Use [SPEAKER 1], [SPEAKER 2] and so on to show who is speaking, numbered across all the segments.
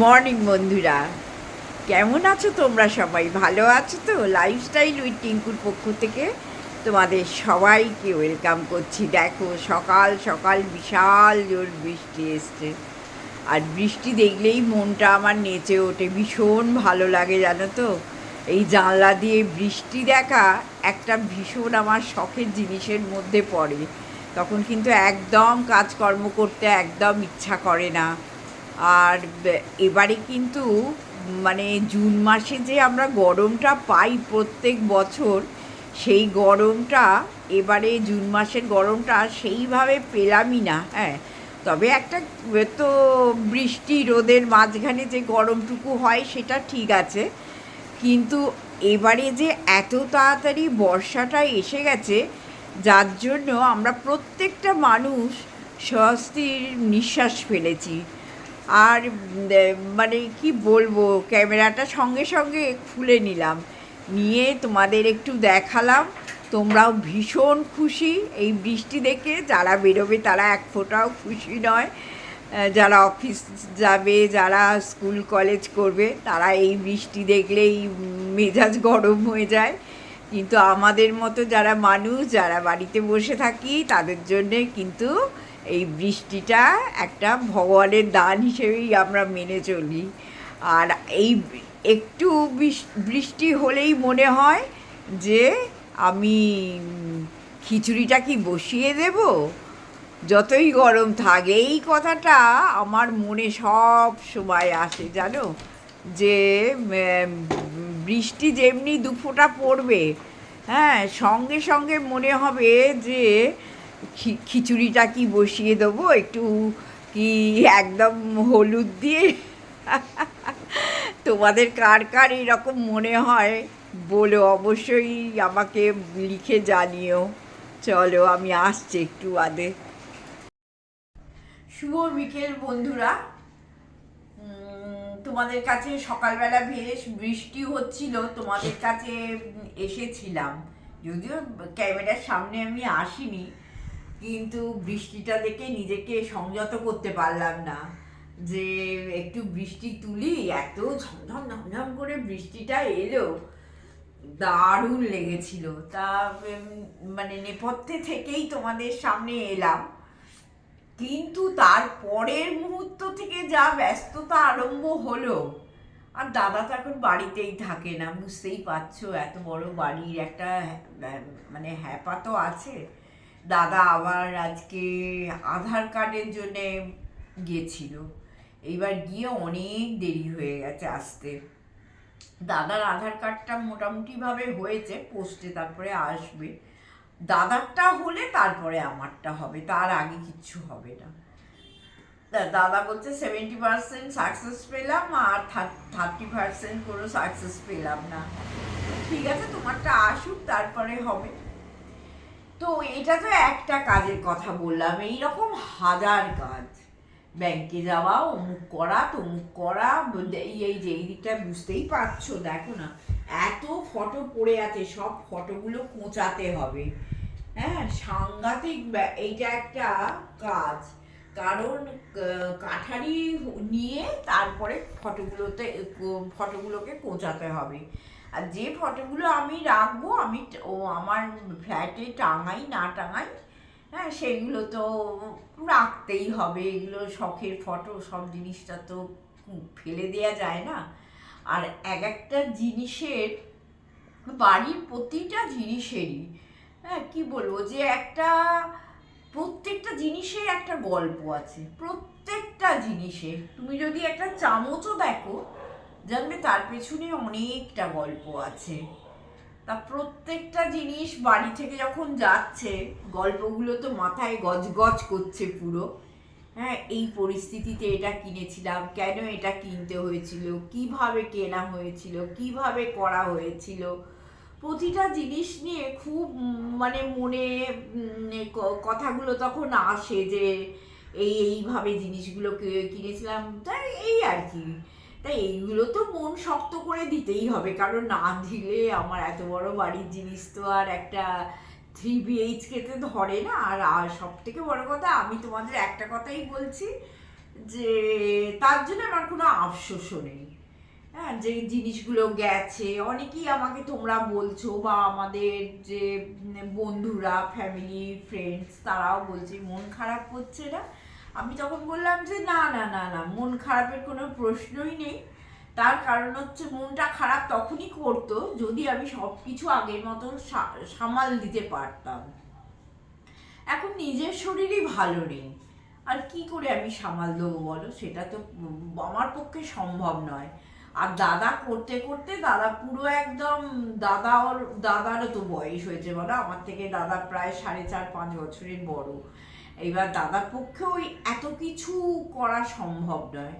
[SPEAKER 1] Morning বন্ধুরা। কেমন আছো তোমরা সবাই? ভালো আছো তো? লাইফস্টাইল উইথ টিঙ্কুর পক্ষ থেকে তোমাদের সবাইকে ওয়েলকাম করছি। দেখো, সকাল সকাল বিশাল জোর বৃষ্টি এসছে। আর বৃষ্টি দেখলেই মনটা আমার নেচে ওঠে। ভীষণ ভালো লাগে, জানো তো? এই জানলা দিয়ে বৃষ্টি দেখা একটা ভীষণ আমার শখের জিনিসের মধ্যে পড়ে। তখন কিন্তু একদম কাজকর্ম করতে একদম ইচ্ছা করে না। আর এবারে কিন্তু মানে জুন মাসে যে আমরা গরমটা পাই প্রত্যেক বছর, সেই গরমটা, এবারে জুন মাসের গরমটা সেইভাবে পেলামই না হ্যাঁ। তবে একটা, তো বৃষ্টি রোদের মাঝখানে যে গরমটুকু হয় সেটা ঠিক আছে। কিন্তু এবারে যে এত তাড়াতাড়ি বর্ষাটা এসে গেছে, যার জন্য আমরা প্রত্যেকটা মানুষ স্বস্তির নিঃশ্বাস ফেলেছি। আর মানে কি বলব, ক্যামেরাটা সঙ্গে সঙ্গে খুলে নিলাম। নিয়ে তোমাদের একটু দেখালাম। তোমরাও ভীষণ খুশি। এই বৃষ্টি দেখে যারা বেরোবে তারা এক ফোঁটাও খুশি নয়। যারা অফিস যাবে, যারা স্কুল, কলেজ করবে, তারা এই বৃষ্টি দেখলেই মেজাজ গরম হয়ে যায়। কিন্তু আমাদের মতো যারা মানুষ, যারা বাড়িতে বসে থাকি, তাদের জন্যে কিন্তু এই বৃষ্টিটা একটা ভগবানের দান হিসেবেই আমরা মেনে চলি। আর এই একটু বৃষ- বৃষ্টি হলেই মনে হয় যে আমি খিচুড়িটা কি বসিয়ে দেব? যতই গরম থাকে, এই কথাটা আমার মনে সব সময় আসে, জানো? যে বৃষ্টি যেমনি দুফোঁটা পড়বে হ্যাঁ সঙ্গে সঙ্গে মনে হবে যে খিচুড়িটা কি বসিয়ে দেবো? একটু কি একদম হলুদ দিয়ে? তোমাদের কার কার এরকম মনে হয়? বলো, অবশ্যই আমাকে লিখে জানিও। চলো, আমি আসছি একটু বাদে শুভ বিকেল, বন্ধুরা। তোমাদের কাছে সকালবেলা বেশ বৃষ্টি হচ্ছিল, তোমাদের কাছে এসেছিলাম। যদিও ক্যামেরার সামনে আমি আসিনি। কিন্তু বৃষ্টিটা দেখে নিজেকে সংযত করতে পারলাম না। যে একটু বৃষ্টি তুলি, এত ঝমঝম ঝমঝম করে বৃষ্টিটা এলো। দারুণ লেগেছিল। তা মানে নেপথ্যে থেকেই তোমাদের সামনে এলাম। কিন্তু তার পরের মুহূর্ত থেকে যা ব্যস্ততা আরম্ভ হলো, আর দাদা তো এখন বাড়িতেই থাকে না, বুঝতেই পারছ, এত বড় বাড়ির একটা মানে হ্যাপা তো আছে। দাদা আবার আজকে আধার কার্ডের জন্যে গিয়েছিল। এইবার গিয়ে অনেক দেরি হয়ে গেছে আসতে। দাদার আধার কার্ডটা মোটামুটিভাবে হয়েছে, পোস্টে তারপরে আসবে। দাদারটা হলে তারপরে আমারটা হবে, তার আগে কিচ্ছু হবে না। দাদা বলছে সেভেন্টি পার্সেন্ট সাকসেস পেলাম আর থার্টি পার্সেন্ট কোনো সাকসেস পেলাম না। ঠিক আছে, তোমারটা আসুক, তারপরে হবে। তো এটা তো একটা কাজের কথা বললাম, এইরকম হাজার কাজ। ব্যাংকে যাওয়া, অমুক করা, তমুক করা এই এই যে, এই দিকটা বুঝতেই পারছ, দেখো না, এত ফটো পড়ে আছে, সব ফটোগুলো কোঁচাতে হবে। হ্যাঁ সাংঘাতিক এইটা একটা কাজ। কারণ কাঠারি নিয়ে তারপরে ফটোগুলোতে ফটোগুলোকে কোঁচাতে হবে। আর যে ফটোগুলো আমি রাখব, আমি ও আমার ফ্ল্যাটে টাঙাই, না টাঙাই হ্যাঁ সেগুলো তো রাখতেই হবে। এগুলো শখের ফটো সব জিনিসটা তো ফেলে দেওয়া যায় না। আর এক একটা জিনিসের, বাড়ির প্রতিটা জিনিসেরই হ্যাঁ কী বলব যে একটা, প্রত্যেকটা জিনিসের একটা গল্প আছে। প্রত্যেকটা জিনিসের। তুমি যদি একটা চামচও দেখো জানবে তার পেছনে অনেকটা গল্প আছে। তা প্রত্যেকটা জিনিস বাড়ি থেকে যখন যাচ্ছে, গল্পগুলো তো মাথায় গজগজ করছে পুরো। হ্যাঁ এই পরিস্থিতিতে এটা কিনেছিলাম, কেন এটা কিনতে হয়েছিল, কীভাবে কেনা হয়েছিল, কীভাবে করা হয়েছিল, প্রতিটা জিনিস নিয়ে খুব মানে মনে কথাগুলো তখন আসে যে, এই এইভাবে জিনিসগুলো কিনেছিলাম, তাই এই আর কি। তাই এইগুলো তো মন শক্ত করে দিতেই হবে। কারণ না দিলে আমার এত বড় বাড়ির জিনিস তো আর একটা থ্রি বিএইচকেতে ধরে না। আর আর সব থেকে বড় কথা, আমি তোমাদের একটা কথাই বলছি যে, তার জন্য আমার কোনো আফসোসও নেই। হ্যাঁ যে জিনিসগুলো গেছে, অনেকেই আমাকে তোমরা বলছো বা আমাদের যে বন্ধুরা ফ্যামিলি ফ্রেন্ডস তারাও বলছে, মন খারাপ হচ্ছে না। আমি তখন বললাম যে, না না না না, মন খারাপের কোনো প্রশ্নই নেই। তার কারণ হচ্ছে মনটা খারাপ তখনই করতো যদি আমি সব কিছু আগের মতো সামাল দিতে পারতাম। এখন নিজের শরীরই ভালো নেই। আর কি করে আমি সামাল দেবো বলো? সেটা তো আমার পক্ষে সম্ভব নয়। আর দাদা করতে করতে দাদা পুরো একদম দাদা ওর, দাদারও তো বয়স হয়েছে বলো? আমার থেকে দাদা প্রায় সাড়ে চার, পাঁচ বছরের বড়। এইবার দাদার পক্ষে ওই এত কিছু করা সম্ভব নয়।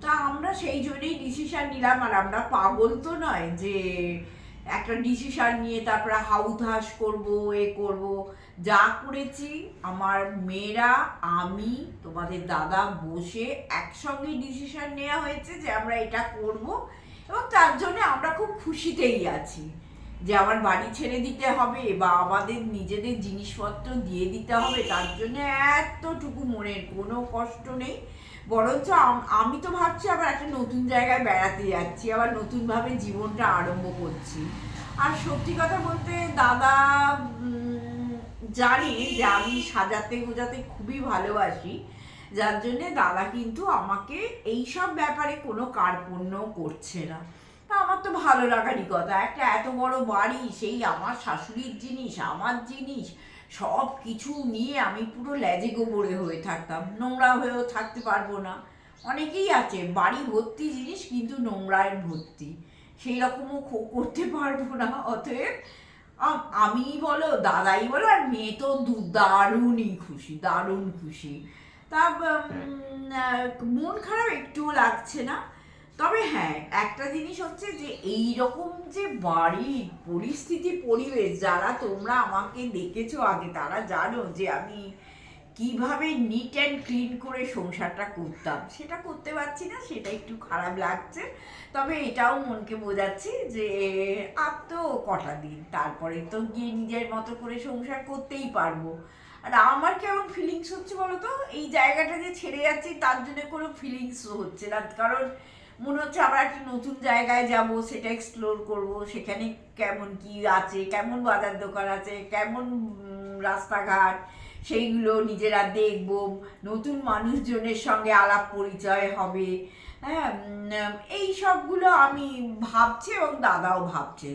[SPEAKER 1] তা আমরা সেই জন্যই ডিসিশন নিলাম, আর আমরা পাগল তো নয় যে একটা ডিসিশন নিয়ে তারপরে হাউথাস করব, এ করব। যা করেছি, আমার মেয়েরা, আমি, তোমাদের দাদা বসে একসঙ্গে ডিসিশন নেওয়া হয়েছে যে আমরা এটা করব, এবং তার জন্য আমরা খুব খুশিতেই আছি। যে আমার বাড়ি ছেড়ে দিতে হবে বা আমাদের নিজেদের জিনিসপত্র দিয়ে দিতে হবে, তার জন্য এতটুকু মনের কোনো কষ্ট নেই। বরঞ্চ আমি তো ভাবছি আবার একটা নতুন জায়গায় বেড়াতে যাচ্ছি, আবার নতুনভাবে জীবনটা আরম্ভ করছি। আর সত্যি কথা বলতে দাদা জানে যে আমি সাজাতে গোজাতে খুবই ভালোবাসি, যার জন্যে দাদা কিন্তু আমাকে এইসব ব্যাপারে কোনো কার্পণ্য করছে না। আমার তো ভালো লাগারই কথা। একটা এত বড় বাড়ি, সেই আমার শাশুড়ির জিনিস, আমার জিনিস, সব কিছু নিয়ে আমি পুরো ল্যাজে গোবরে হয়ে থাকতাম। নোংরা হয়েও থাকতে পারব না। অনেকেই আছে, বাড়ি ভর্তি জিনিস কিন্তু নোংরায় ভর্তি। সেই রকমও করতে পারব না। অতএব আম- বলো, দাদাই বলো, আর মেয়ে তো দারুণই খুশি, দারুণ খুশি। তা মন খারাপ একটুও লাগছে না। তবে হ্যাঁ একটা জিনিস হচ্ছে যে এই রকম যে বাড়ির পরিস্থিতি, পরিবেশ যারা তোমরা আমাকে দেখেছ আগে, তারা জানো যে আমি কীভাবে নিট অ্যান্ড ক্লিন করে সংসারটা করতাম। সেটা করতে পারছি না, সেটা একটু খারাপ লাগছে। তবে এটাও মনকে বোঝাচ্ছি যে আর তো কটা দিন, তারপরে তো গিয়ে নিজের মতো করে সংসার করতেই পারব। আর আমার কেমন ফিলিংস হচ্ছে বলো তো? এই জায়গাটা যে ছেড়ে যাচ্ছি, তার জন্য কোনো ফিলিংস হচ্ছে না। কারণ মনে হচ্ছে আবার একটা নতুন জায়গায় যাব, সেটা এক্সপ্লোর করব, সেখানে কেমন কি আছে, কেমন বাজার দোকান আছে, কেমন রাস্তাঘাট, সেইগুলো নিজেরা দেখব, নতুন মানুষজনের সঙ্গে আলাপ পরিচয় হবে হ্যাঁ এই সবগুলো আমি ভাবছি এবং দাদাও ভাবছে।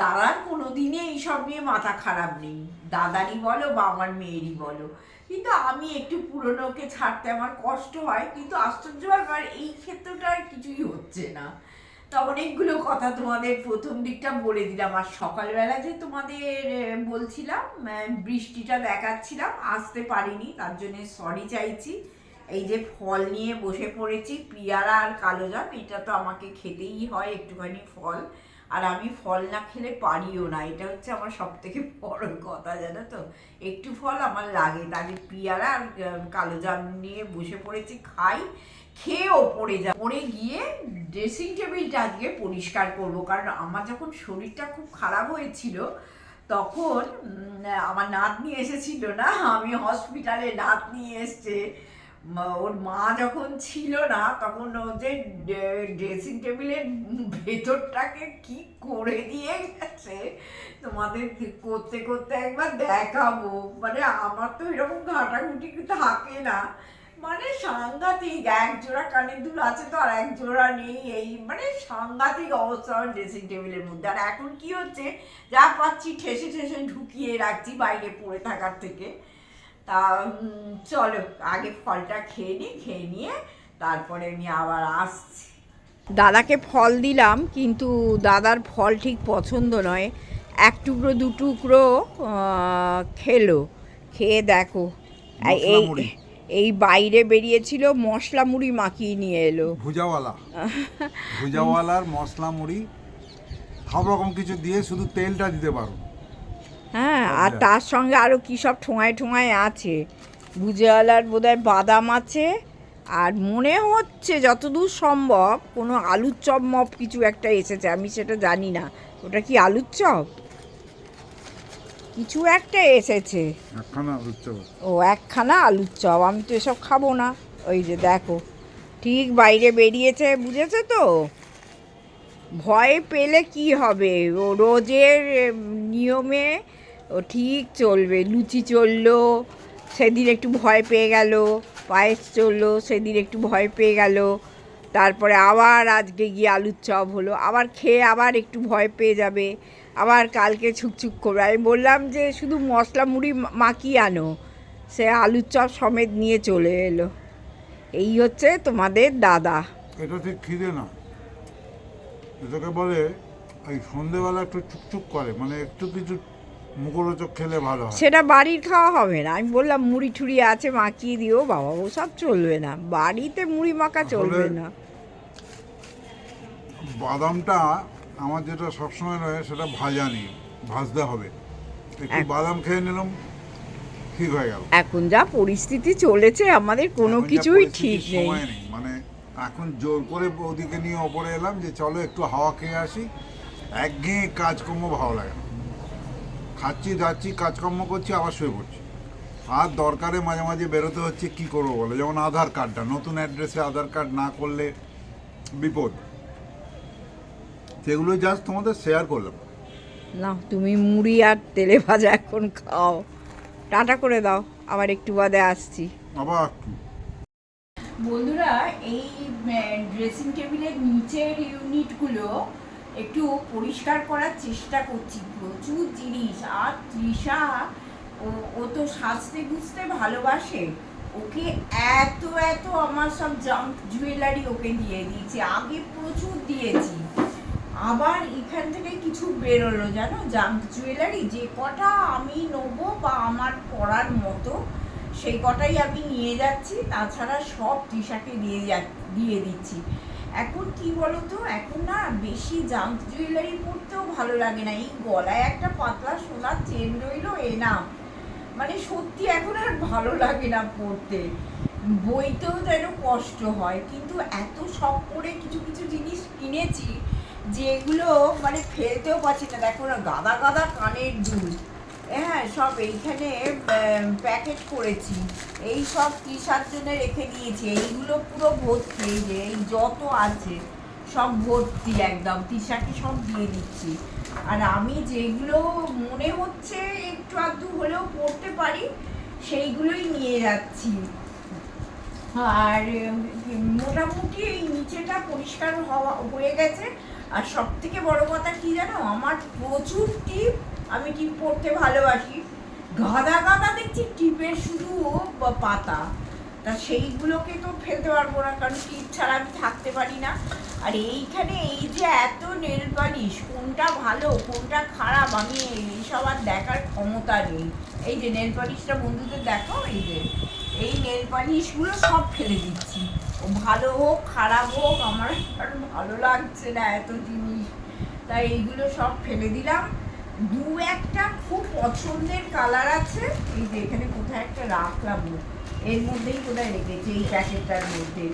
[SPEAKER 1] দাদার কোনো দিনে এইসব নিয়ে মাথা খারাপ নেই। দাদারই বলো বা আমার মেয়েরই বলো। কিন্তু আমি একটু পুরনোকে ছাড়তে আমার কষ্ট হয়, কিন্তু আশ্চর্য ব্যাপার, এই ক্ষেত্রটা আর কিছুই হচ্ছে না। তা অনেকগুলো কথা তোমাদের প্রথম দিকটা বলে দিলাম। আর সকালবেলা যে তোমাদের বলছিলাম বৃষ্টিটা দেখাচ্ছিলাম, আসতে পারিনি, তার জন্য সরি চাইছি। এই যে ফল নিয়ে বসে পড়েছি, পিয়ারা আর কালো জাম, এটা তো আমাকে খেতেই হয় একটুখানি ফল। আর আমি ফল না খেলে পারিও না। এটা হচ্ছে আমার সব থেকে বড় কথা, জানো তো? একটু ফল আমার লাগে তাহলে পিয়ারা আর কালো জাম নিয়ে বসে পড়েছি, খাই খেয়েও পড়ে যা পড়ে গিয়ে ড্রেসিং টেবিলটা আজকে পরিষ্কার করব। কারণ আমার যখন শরীরটা খুব খারাপ হয়েছিল, তখন আমার নাতনি এসেছিল না? আমি হসপিটালে নাতনি এসছে। ওর মা যখন ছিল না, তখন ও যে ড্রেসিং টেবিলের ভেতরটাকে কি করে দিয়ে গেছে, তোমাদের করতে করতে একবার দেখাবো। মানে আমার তো এরকম ঘাটাঘুটি থাকে না। মানে সাংঘাতিক, এক জোড়া কানের দুল আছে তো, আর এক জোড়া নেই। এই মানে সাংঘাতিক অবস্থা আমার ড্রেসিং টেবিলের মধ্যে। আর এখন কি হচ্ছে, যা পাচ্ছি, ঠেসে ঠেসে ঢুকিয়ে রাখছি বাইরে পড়ে থাকার থেকে। তা চলো আগে ফলটা খেয়ে নিই খেয়ে নিয়ে তারপরে আমি আবার আসছি। দাদাকে ফল দিলাম কিন্তু দাদার ফল ঠিক পছন্দ নয়। এক টুকরো দু টুকরো খেলো। খেয়ে দেখো। এই। এই বাইরে বেরিয়েছিল মশলা মুড়ি মাখিয়ে নিয়ে এলো।
[SPEAKER 2] ভুজাওয়ালা। ভুজাওয়ালার মশলা মুড়ি সব রকম কিছু দিয়ে শুধু তেলটা দিতে পারো।
[SPEAKER 1] হ্যাঁ আর
[SPEAKER 2] আচ্ছা।
[SPEAKER 1] তার সঙ্গে আরও কী সব ঠোঁয়ায় ঠোঁয়ায় আছে? ভুজিয়ালার বোধহয় বাদাম আছে আর মনে হচ্ছে যতদূর সম্ভব কোনো আলুর চপ মপ কিছু একটা এসেছে আমি সেটা জানি না। ওটা কি আলুর চপ? কিছু একটা এসেছে। ও একখানা আলুর চপ আমি তো এসব খাব না। ওই যে দেখো ঠিক বাইরে বেরিয়েছে বুঝেছে তো? ভয় পেলে কি হবে? ও রোজের নিয়মে ও ঠিক চলবে, লুচি চলল, সেদিন একটু ভয় পেয়ে গেল, পায়েস চলল, সেদিন একটু ভয় পেয়ে গেল, তারপরে আবার আজকে গিয়ে আলুর চপ হলো, আবার খেয়ে আবার একটু ভয় পেয়ে যাবে, আবার কালকে ছুকছুক করবে। আমি বললাম যে শুধু মশলা মুড়ি মাখিয়ে আনো, সে আলুর চপ সমেত নিয়ে চলে এলো। এই হচ্ছে তোমাদের দাদা।
[SPEAKER 2] এটা ঠিক খিদে না। এটাকে বলে এই সন্ধেবেলা একটু চুকচুক করে মানে একটু কিছু মুখরোচক খেলে ভালো হয়।
[SPEAKER 1] সেটা বাড়ির খাওয়া হবে না। আমি বললাম মুড়ি ঠুড়ি আছে মাখিয়ে দিও বাবা। ও সব চলবে না। বাড়িতে মুড়ি মাখা চলবে না।
[SPEAKER 2] বাদামটা আমার যেটা সবসময় রয়ে সেটা ভাজা নেই। ভাজতে হবে। একটু
[SPEAKER 1] এক-
[SPEAKER 2] বাদাম খেয়ে নিলাম ঠিক হয়ে গেল।
[SPEAKER 1] এখন যা পরিস্থিতি চলেছে আমাদের কোনো কিছুই ঠিক
[SPEAKER 2] সময় নেই। মানে এখন জোর করে ওদিকে নিয়ে ওপরে এলাম যে চলো একটু হাওয়া খেয়ে আসি। একঘেয়ে কাজকর্ম ভালো লাগে না। খাচ্ছি যাচ্ছি কাজকর্ম করছি আবার শুয়ে পড়ছি। আর দরকারে মাঝে মাঝে বেরোতে হচ্ছে কি করব বলো? যেমন আধার কার্ডটা নতুন অ্যাড্রেসে আধার কার্ড না করলে বিপদ। সেগুলো জাস্ট তোমাদের শেয়ার করলাম।
[SPEAKER 1] না তুমি মুড়ি আর তেলে ভাজা এখন খাও। টাটা করে দাও আবার একটু বাদে আসছি।
[SPEAKER 2] আবার একটু
[SPEAKER 1] বন্ধুরা এই ড্রেসিং টেবিলের নিচের ইউনিটগুলো একটু পরিষ্কার করার চেষ্টা করছি। প্রচুর জিনিস। আর তৃষা, ও তো সাজতে গুজতে ভালোবাসে। ওকে এত এত আমার সব জাঙ্ক জুয়েলারি ওকে দিয়ে দিয়েছি। আগে প্রচুর দিয়েছি। আবার এখান থেকে কিছু বেরোলো, জানো? জাঙ্ক জুয়েলারি যে কটা আমি নেব বা আমার পড়ার মতো, সেই কটাই আমি নিয়ে যাচ্ছি। তাছাড়া সব টিশাকে দিয়ে যা, দিয়ে দিচ্ছি। এখন কি বলতো? এখন না বেশি জাঙ্ক জুয়েলারি পরতেও ভালো লাগে না। এই গলায় একটা পাতলা সোনার চেন রইল, এ না। মানে সত্যি এখন আর ভালো লাগে না পড়তে বইতেও যেন কষ্ট হয়। কিন্তু এত শখ করে কিছু কিছু জিনিস কিনেছি, যেগুলো মানে ফেলতেও পারছি না। দেখো না, গাদা গাদা কানের দুল। হ্যাঁ সব এইখানে প্যাকেট করেছি। এই সব টিশার জন্য রেখে দিয়েছি। এইগুলো পুরো ভর্তি, এই যে, এই যত আছে, সব ভর্তি একদম। টিশাকে সব দিয়ে দিচ্ছি। আর আমি যেগুলো মনে হচ্ছে একটু আধটু হলেও পড়তে পারি, সেইগুলোই নিয়ে যাচ্ছি। আর মোটামুটি এই নিচেটা পরিষ্কার হওয়া, হয়ে গেছে। আর সব থেকে বড় কথা কি জানো? আমার প্রচুর টিপ আমি টিপ পড়তে ভালোবাসি? গাদা গাদা দেখছি টিপের শুধু পাতা। তা সেইগুলোকে তো ফেলতে পারব না, কারণ টিপ ছাড়া আমি থাকতে পারি না। আর এইখানে এই যে এত নেল পালিশ, কোনটা ভালো, কোনটা খারাপ, আমি এইসব আর দেখার ক্ষমতা নেই। এই যে নেল পালিশটা বন্ধুদের দেখো এই যে, এই নেল পালিশগুলো সব ফেলে দিচ্ছি। ও ভালো হোক, খারাপ হোক, আমার আর ভালো লাগছে না এত জিনিস। তাই এইগুলো সব ফেলে দিলাম। দু একটা খুব পছন্দের কালার আছে। এই যে এখানে কোথায় একটা রাখলাম এর মধ্যেই কোথায় রেখেছি? এই প্যাকেটটার মধ্যে।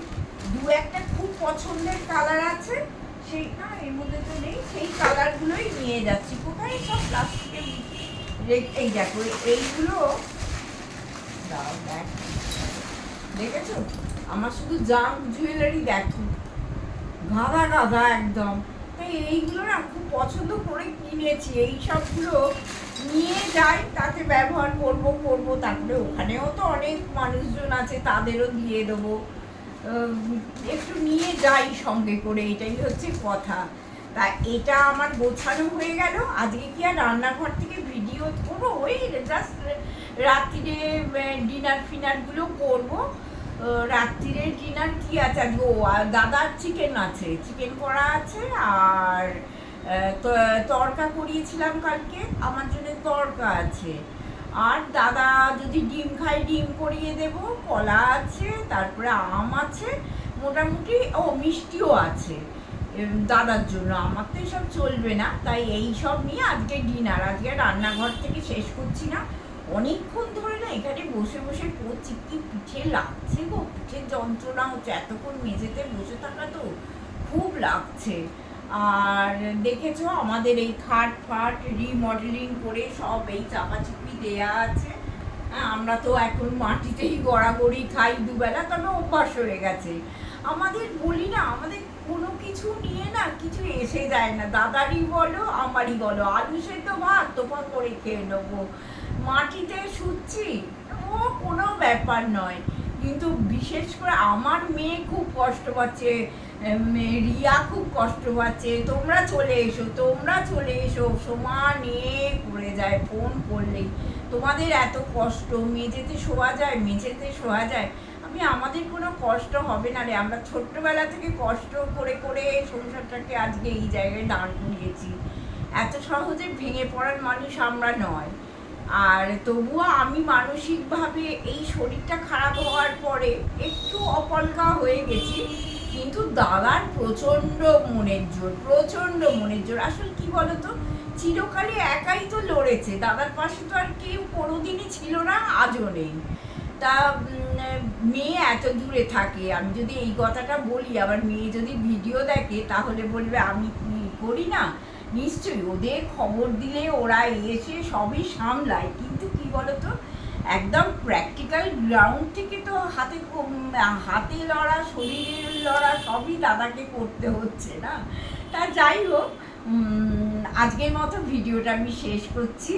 [SPEAKER 1] দু একটা খুব পছন্দের কালার আছে। সেই, না, এর মধ্যে তো নেই। সেই কালারগুলোই নিয়ে যাচ্ছি। কোথায় সব প্লাস্টিকের এই দেখো, এইগুলো। দাও, দেখ। দেখেছ? আমার শুধু জাঙ্ক জুয়েলারি দেখো। গাদা গাদা একদম। তাই এইগুলো না খুব পছন্দ করে কিনেছি। এই সবগুলো নিয়ে যাই, তাতে ব্যবহার করব করব। তারপরে ওখানেও তো অনেক মানুষজন আছে, তাদেরও দিয়ে দেবো। একটু নিয়ে যাই সঙ্গে করে, এটাই হচ্ছে কথা। তা এটা আমার গোছানো হয়ে গেল। আজকে কি আর রান্নাঘর থেকে ভিডিও করব? ওই জাস্ট রাত্রিরে ডিনার ফিনারগুলো করব। রাত্রিরের ডিনার কি আছে? আজকে ও দাদার চিকেন আছে। চিকেন করা আছে আর আহ, ত- তড়কা করিয়েছিলাম কালকে। আমার জন্য তড়কা আছে। আর দাদা যদি ডিম খায় ডিম করিয়ে দেব। কলা আছে তারপরে আম আছে মোটামুটি ও মিষ্টিও আছে। দাদার জন্য। আমার তো এসব চলবে না। তাই এই সব নিয়ে আজকে ডিনার আজকে রান্নাঘর থেকে শেষ করছি না। অনেকক্ষণ ধরে না এখানে বসে বসে করছি কি পিঠে লাগছে গো? পিঠের যন্ত্রণা হচ্ছে এতক্ষণ মেঝেতে বসে থাকা তো খুব লাগছে। আর দেখেছ আমাদের এই খাট ফাট রিমডেলিং করে সব এই চাপাচুপি দেয়া আছে। হ্যাঁ, আমরা তো এখন মাটিতেই গড়াগড়ি খাই দুবেলা তবে অভ্যাস হয়ে গেছে? আমাদের বলি না আমাদের কোনো কিছু নিয়ে না কিছু এসে যায় না। দাদারই বলো আমারই বলো আলু সেদ্ধ ভাত তোপা করে খেয়ে নেব। মাটিতে শুচ্ছি, ও কোনো ব্যাপার নয়। কিন্তু বিশেষ করে আমার মেয়ে খুব কষ্ট পাচ্ছে রিয়া খুব কষ্ট পাচ্ছে। তোমরা চলে এসো, তোমরা চলে এসো। সমানে করে যায়, ফোন করলেই তোমাদের এত কষ্ট, মেঝেতে শোয়া যায়, মেঝেতে শোয়া যায়। আমি, আমাদের কোনো কষ্ট হবে না রে। আমরা ছোট্টবেলা থেকে কষ্ট করে করে সংসারটাকে আজকে এই জায়গায় দাঁড় করিয়েছি। এত সহজে ভেঙে পড়ার মানুষ আমরা নয়। আর তবুও আমি মানসিকভাবে এই শরীরটা খারাপ হওয়ার পরে একটু অপলকা হয়ে গেছি। কিন্তু দাদার প্রচণ্ড মনের জোর, প্রচণ্ড মনের জোর। আসলে কি বলতো? চিরকালে একাই তো লড়েছে। দাদার পাশে তো আর কেউ কোনোদিনই ছিল না, আজও নেই। তা মেয়ে এত দূরে থাকে, আমি যদি এই কথাটা বলি, আবার মেয়ে যদি ভিডিও দেখে তাহলে বলবে, আমি করি না? নিশ্চয়ই ওদের খবর দিলে ওরা এসে সবই সামলায়। কিন্তু কি বলতো? একদম প্র্যাকটিক্যাল গ্রাউন্ড থেকে তো হাতে হাতে লড়া শরীরের লড়া সবই দাদাকে করতে হচ্ছে না। তা যাই হোক আজকের মতো ভিডিওটা আমি শেষ করছি।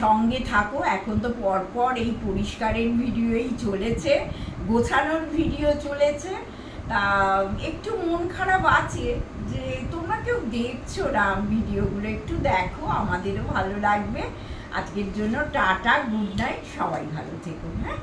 [SPEAKER 1] সঙ্গে থাকো, এখন তো পরপর এই পরিষ্কারের ভিডিওই চলেছে, গোছানোর ভিডিও চলেছে। তা, একটু মন খারাপ আছে যে তোমরা কেউ দেখছ রাম ভিডিওগুলো, একটু দেখো, আমাদেরও ভালো লাগবে। আজকের জন্য টাটা গুড নাইট সবাই ভালো থেকো হ্যাঁ?